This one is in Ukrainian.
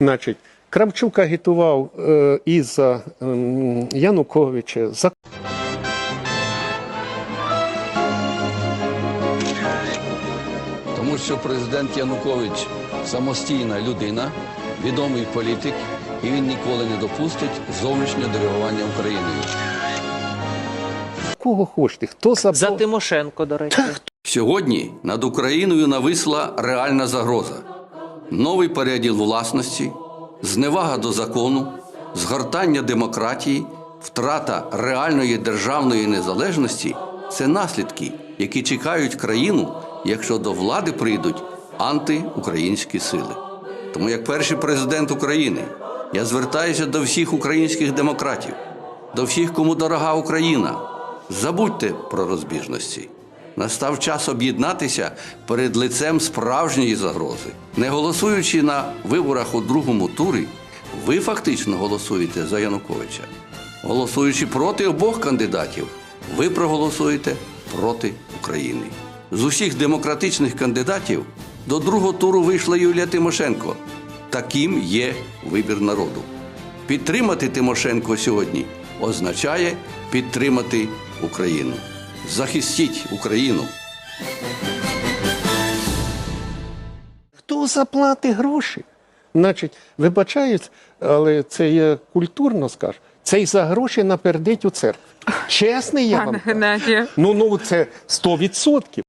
Значить, Кравчук агітував е, і за ем, Януковича, за Тому що президент Янукович самостійна людина, відомий політик, і він ніколи не допустить зовнішнього диригування Україною. кого хочете, хто за, За Тимошенко, до речі. Сьогодні над Україною нависла реальна загроза: новий переділ власності, зневага до закону, згортання демократії, втрата реальної державної незалежності це наслідки, які чекають країну, якщо до влади прийдуть антиукраїнські сили. Тому, як перший президент України, я звертаюся до всіх українських демократів, до всіх, кому дорога Україна. Забудьте про розбіжності. Настав час об'єднатися перед лицем справжньої загрози. Не голосуючи на виборах у другому турі, ви фактично голосуєте за Януковича. Голосуючи проти обох кандидатів, ви проголосуєте проти України. З усіх демократичних кандидатів до другого туру вийшла Юлія Тимошенко. Таким є вибір народу. Підтримати Тимошенко сьогодні означає підтримати Україну. Захистіть Україну. хто заплатить гроші. Значить, вибачаюсь, але це я культурно скажу. Це й за гроші напердить у церкві. Чесний я вам. Кажу. Ну, ну це 100%.